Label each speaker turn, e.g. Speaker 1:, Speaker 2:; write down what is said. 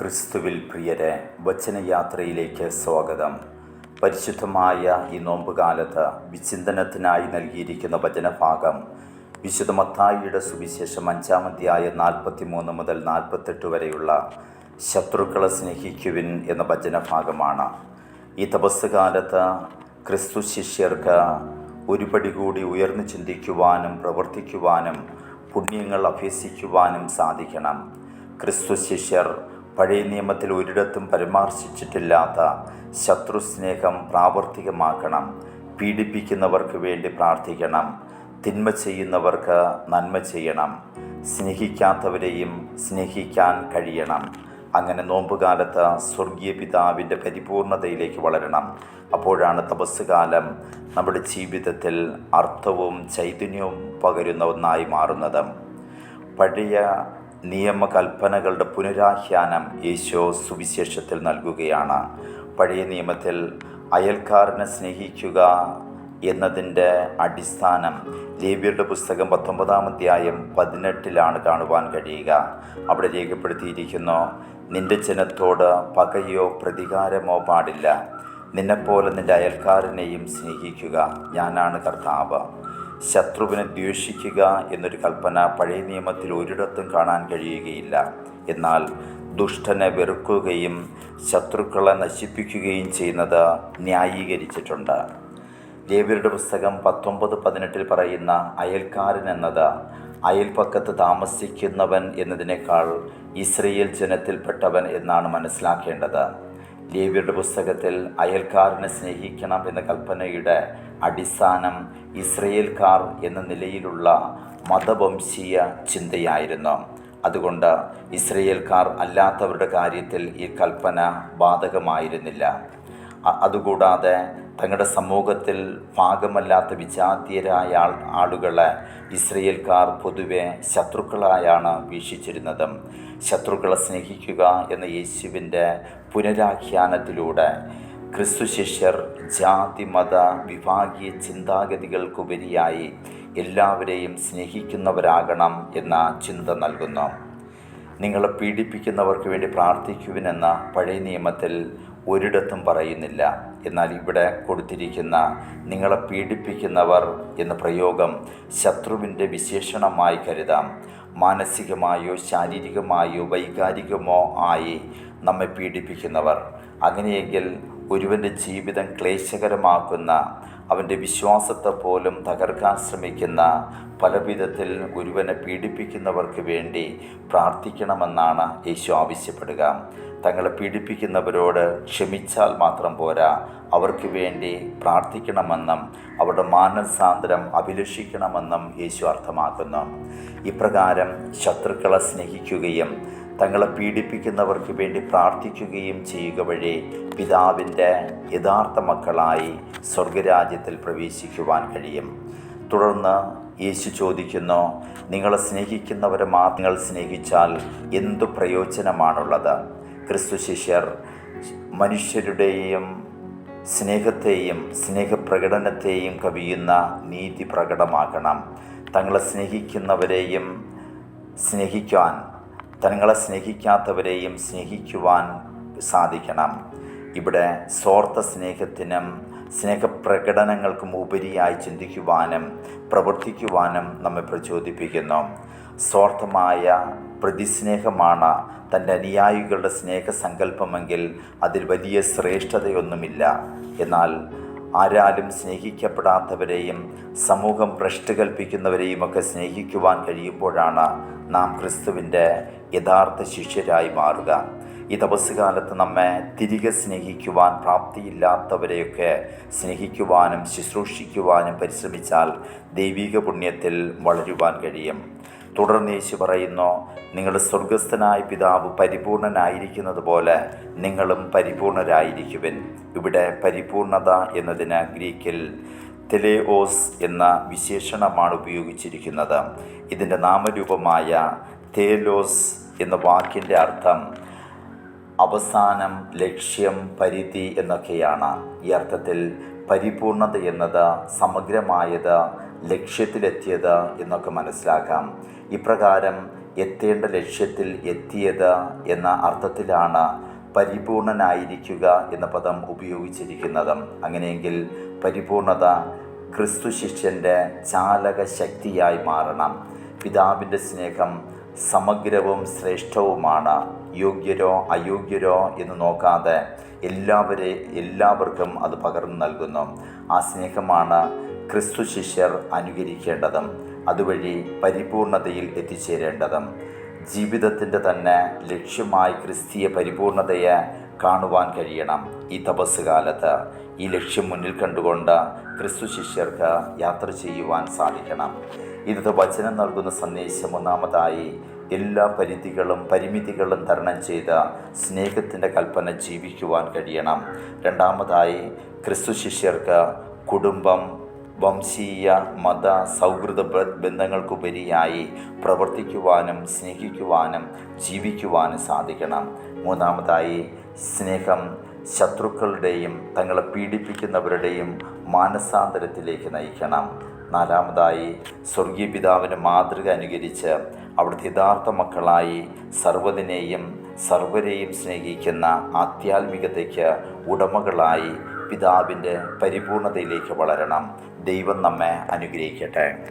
Speaker 1: ക്രിസ്തുവിൽ പ്രിയരെ വചനയാത്രയിലേക്ക് സ്വാഗതം. പരിശുദ്ധമായ ഈ നോമ്പുകാലത്ത് വിചിന്തനത്തിനായി നൽകിയിരിക്കുന്ന വചനഭാഗം വിശുദ്ധ മത്തായിയുടെ സുവിശേഷം അഞ്ചാം അധ്യായം നാൽപ്പത്തി മൂന്ന് മുതൽ നാൽപ്പത്തെട്ട് വരെയുള്ള ശത്രുക്കളെ സ്നേഹിക്കുവിൻ എന്ന വചനഭാഗമാണ്. ഈ തപസ് കാലത്ത് ക്രിസ്തു ശിഷ്യർക്ക് ഒരുപടി കൂടി ഉയർന്നു ചിന്തിക്കുവാനും പ്രവർത്തിക്കുവാനും പുണ്യങ്ങൾ അഭ്യസിക്കുവാനും സാധിക്കണം. ക്രിസ്തു ശിഷ്യർ പഴയ നിയമത്തിൽ ഒരിടത്തും പരാമർശിച്ചിട്ടില്ലാത്ത ശത്രുസ്നേഹം പ്രാവർത്തികമാക്കണം. പീഡിപ്പിക്കുന്നവർക്ക് വേണ്ടി പ്രാർത്ഥിക്കണം. തിന്മ ചെയ്യുന്നവർക്ക് നന്മ ചെയ്യണം. സ്നേഹിക്കാത്തവരെയും സ്നേഹിക്കാൻ കഴിയണം. അങ്ങനെ നോമ്പുകാലത്ത് സ്വർഗീയ പിതാവിന്റെ പരിപൂർണതയിലേക്ക് വളരണം. അപ്പോഴാണ് തപസ്സുകാലം നമ്മുടെ ജീവിതത്തിൽ അർത്ഥവും ചൈതന്യവും പകരുന്ന ഒന്നായി മാറുന്നത്. പഴയ നിയമകൽപ്പനകളുടെ പുനരാഖ്യാനം യേശോ സുവിശേഷത്തിൽ നൽകുകയാണ്. പഴയ നിയമത്തിൽ അയൽക്കാരനെ സ്നേഹിക്കുക എന്നതിന്റെ അടിസ്ഥാനം ലേവ്യരുടെ പുസ്തകം പത്തൊമ്പതാം അധ്യായം പതിനെട്ടിലാണ് കാണുവാൻ കഴിയുക. അവിടെ രേഖപ്പെടുത്തിയിരിക്കുന്നു നിന്റെ ജനത്തോട് പകയോ പ്രതികാരമോ പാടില്ല. നിന്നെപ്പോലെ നിന്റെ അയൽക്കാരനെയും സ്നേഹിക്കുക. ഞാനാണ് കർത്താവ്. ശത്രുവിനെ ദ്വേഷിക്കുക എന്നൊരു കൽപ്പന പഴയ നിയമത്തിൽ ഒരിടത്തും കാണാൻ കഴിയുകയില്ല. എന്നാൽ ദുഷ്ടനെ വെറുക്കുകയും ശത്രുക്കളെ നശിപ്പിക്കുകയും ചെയ്യുന്നത് ന്യായീകരിച്ചിട്ടുണ്ട്. ലേവ്യരുടെ പുസ്തകം പത്തൊമ്പത് പതിനെട്ടിൽ പറയുന്ന അയൽക്കാരൻ എന്നത് അയൽപ്പക്കത്ത് താമസിക്കുന്നവൻ എന്നതിനേക്കാൾ ഇസ്രയേൽ ജനത്തിൽപ്പെട്ടവൻ എന്നാണ് മനസ്സിലാക്കേണ്ടത്. ലേവ്യരുടെ പുസ്തകത്തിൽ അയൽക്കാരനെ സ്നേഹിക്കണം എന്ന കൽപ്പനയുടെ അടിസ്ഥാനം ഇസ്രയേൽക്കാർ എന്ന നിലയിലുള്ള മതവംശീയ ചിന്തയായിരുന്നു. അതുകൊണ്ട് ഇസ്രയേൽക്കാർ അല്ലാത്തവരുടെ കാര്യത്തിൽ ഈ കൽപ്പന ബാധകമായിരുന്നില്ല. അതുകൂടാതെ തങ്ങളുടെ സമൂഹത്തിൽ ഭാഗമല്ലാത്ത വിജാതീയരായ ആൾ ആളുകളെ ഇസ്രയേൽക്കാർ പൊതുവെ ശത്രുക്കളായാണ് വീക്ഷിച്ചിരുന്നത്. ശത്രുക്കളെ സ്നേഹിക്കുക എന്ന യേശുവിന്റെ പുനരാഖ്യാനത്തിലൂടെ ക്രിസ്തു ശിഷ്യർ ജാതി മത വിഭാഗീയ ചിന്താഗതികൾക്കുപരിയായി എല്ലാവരെയും സ്നേഹിക്കുന്നവരാകണം എന്ന ചിന്ത നൽകുന്നു. നിങ്ങളെ പീഡിപ്പിക്കുന്നവർക്ക് വേണ്ടി പ്രാർത്ഥിക്കുവിനെന്ന പഴയ നിയമത്തിൽ ഒരിടത്തും പറയുന്നില്ല. എന്നാൽ ഇവിടെ കൊടുത്തിരിക്കുന്ന നിങ്ങളെ പീഡിപ്പിക്കുന്നവർ എന്ന പ്രയോഗം ശത്രുവിന്റെ വിശേഷണമായി കരുതാം. മാനസികമായോ ശാരീരികമായോ വൈകാരികമോ ആയി നമ്മെ പീഡിപ്പിക്കുന്നവർ. അങ്ങനെയെങ്കിൽ ഒരുവന്റെ ജീവിതം ക്ലേശകരമാക്കുന്ന അവന്റെ വിശ്വാസത്തെ പോലും തകർക്കാൻ ശ്രമിക്കുന്ന പലവിധത്തിൽ ഒരുവനെ പീഡിപ്പിക്കുന്നവർക്ക് വേണ്ടി പ്രാർത്ഥിക്കണമെന്നാണ് യേശു ആവശ്യപ്പെടുക. തങ്ങളെ പീഡിപ്പിക്കുന്നവരോട് ക്ഷമിച്ചാൽ മാത്രം പോരാ. അവർക്ക് വേണ്ടി പ്രാർത്ഥിക്കണമെന്നും അവരുടെ മാനസാന്തരം അഭിലഷിക്കണമെന്നും യേശു അർത്ഥമാക്കുന്നു. ഇപ്രകാരം ശത്രുക്കളെ സ്നേഹിക്കുകയും തങ്ങളെ പീഡിപ്പിക്കുന്നവർക്ക് വേണ്ടി പ്രാർത്ഥിക്കുകയും ചെയ്യുക വഴി പിതാവിന്റെ യഥാർത്ഥ മക്കളായി സ്വർഗരാജ്യത്തിൽ പ്രവേശിക്കുവാൻ കഴിയും. തുടർന്ന് യേശു ചോദിക്കുന്നു നിങ്ങളെ സ്നേഹിക്കുന്നവരെ മാത്രം നിങ്ങൾ സ്നേഹിച്ചാൽ എന്തു പ്രയോജനമാണുള്ളത്? ക്രിസ്തു ശിഷ്യർ മനുഷ്യരുടെയും സ്നേഹത്തെയും സ്നേഹപ്രകടനത്തെയും കവിയുന്ന നീതി പ്രകടമാക്കണം തങ്ങളെ സ്നേഹിക്കുന്നവരെയും സ്നേഹിക്കാൻ തങ്ങളെ സ്നേഹിക്കാത്തവരെയും സ്നേഹിക്കുവാൻ സാധിക്കണം. ഇവിടെ സ്വാർത്ഥ സ്നേഹത്തിനും സ്നേഹപ്രകടനങ്ങൾക്കും ഉപരിയായി ചിന്തിക്കുവാനും പ്രവർത്തിക്കുവാനും നമ്മെ പ്രചോദിപ്പിക്കുന്നു. സ്വാർത്ഥമായ പ്രതിസ്നേഹമാണ് തന്റെ അനുയായികളുടെ സ്നേഹസങ്കല്പമെങ്കിൽ അതിൽ വലിയ ശ്രേഷ്ഠതയൊന്നുമില്ല. എന്നാൽ ആരാലും സ്നേഹിക്കപ്പെടാത്തവരെയും സമൂഹം ഭ്രഷ്ട് കൽപ്പിക്കുന്നവരെയും ഒക്കെ സ്നേഹിക്കുവാൻ കഴിയുമ്പോഴാണ് നാം ക്രിസ്തുവിന്റെ യഥാർത്ഥ ശിഷ്യരായി മാറുക. ഈ തപസ്സുകാലത്ത് നമ്മെ തിരികെ സ്നേഹിക്കുവാൻ പ്രാപ്തിയില്ലാത്തവരെയൊക്കെ സ്നേഹിക്കുവാനും ശുശ്രൂഷിക്കുവാനും പരിശ്രമിച്ചാൽ ദൈവിക പുണ്യത്തിൽ വളരുവാൻ കഴിയും. തുടർന്ന് യേശു പറയുന്നു നിങ്ങൾ സ്വർഗസ്ഥനായ പിതാവ് പരിപൂർണനായിരിക്കുന്നത് പോലെ നിങ്ങളും പരിപൂർണരായിരിക്കുവിൻ. ഇവിടെ പരിപൂർണത എന്നതിന് ഗ്രീക്കിൽ തെലേഓസ് എന്ന വിശേഷണമാണ് ഉപയോഗിച്ചിരിക്കുന്നത്. ഇതിന്റെ നാമരൂപമായ തേലോസ് എന്ന വാക്കിന്റെ അർത്ഥം അവസാനം ലക്ഷ്യം പരിധി എന്നൊക്കെയാണ്. ഈ അർത്ഥത്തിൽ പരിപൂർണത എന്നത് സമഗ്രമായത് ലക്ഷ്യത്തിലെത്തിയത് എന്നൊക്കെ മനസ്സിലാക്കാം. ഇപ്രകാരം എത്തേണ്ട ലക്ഷ്യത്തിൽ എത്തിയത് എന്ന അർത്ഥത്തിലാണ് പരിപൂർണനായിരിക്കുക എന്ന പദം ഉപയോഗിച്ചിരിക്കുന്നത്. അങ്ങനെയെങ്കിൽ പരിപൂർണത ക്രിസ്തു ശിഷ്യന്റെ ചാലക ശക്തിയായി മാറണം. പിതാവിന്റെ സ്നേഹം സമഗ്രവും ശ്രേഷ്ഠവുമാണ്. യോഗ്യരോ അയോഗ്യരോ എന്ന് നോക്കാതെ എല്ലാവരെ എല്ലാവർക്കും അത് പകർന്നു നൽകുന്നു. ആ സ്നേഹമാണ് ക്രിസ്തു ശിഷ്യർ അനുകരിക്കേണ്ടതും അതുവഴി പരിപൂർണതയിൽ എത്തിച്ചേരേണ്ടതും. ജീവിതത്തിന്റെ തന്നെ ലക്ഷ്യമായി ക്രിസ്തീയ പരിപൂർണതയെ കാണുവാൻ കഴിയണം ഈ തപസ് കാലത്ത് ഈ ലക്ഷ്യം മുന്നിൽ കണ്ടുകൊണ്ട് ക്രിസ്തു ശിഷ്യർക്ക് യാത്ര ചെയ്യുവാൻ സാധിക്കണം. ഇന്നത്തെ വചനം നൽകുന്ന സന്ദേശം ഒന്നാമതായി എല്ലാ പരിധികളും പരിമിതികളും തരണം ചെയ്ത് സ്നേഹത്തിന്റെ കൽപ്പന ജീവിക്കുവാൻ കഴിയണം. രണ്ടാമതായി ക്രിസ്തു ശിഷ്യർക്ക് കുടുംബം വംശീയ മത സൗഹൃദ ബന്ധങ്ങൾക്കുപരിയായി പ്രവർത്തിക്കുവാനും സ്നേഹിക്കുവാനും ജീവിക്കുവാനും സാധിക്കണം. മൂന്നാമതായി സ്നേഹം ശത്രുക്കളുടെയും തങ്ങളെ പീഡിപ്പിക്കുന്നവരുടെയും മാനസാന്തരത്തിലേക്ക് നയിക്കണം. നാലാമതായി സ്വർഗീയ പിതാവിന് മാതൃക അനുകരിച്ച് അവിടുത്തെ യഥാർത്ഥ മക്കളായി സർവതിനെയും സർവരെയും സ്നേഹിക്കുന്ന ആധ്യാത്മികതയ്ക്ക് ഉടമകളായി പിതാവിന്റെ പരിപൂർണതയിലേക്ക് വളരണം. ദൈവം നമ്മെ അനുഗ്രഹിക്കട്ടെ.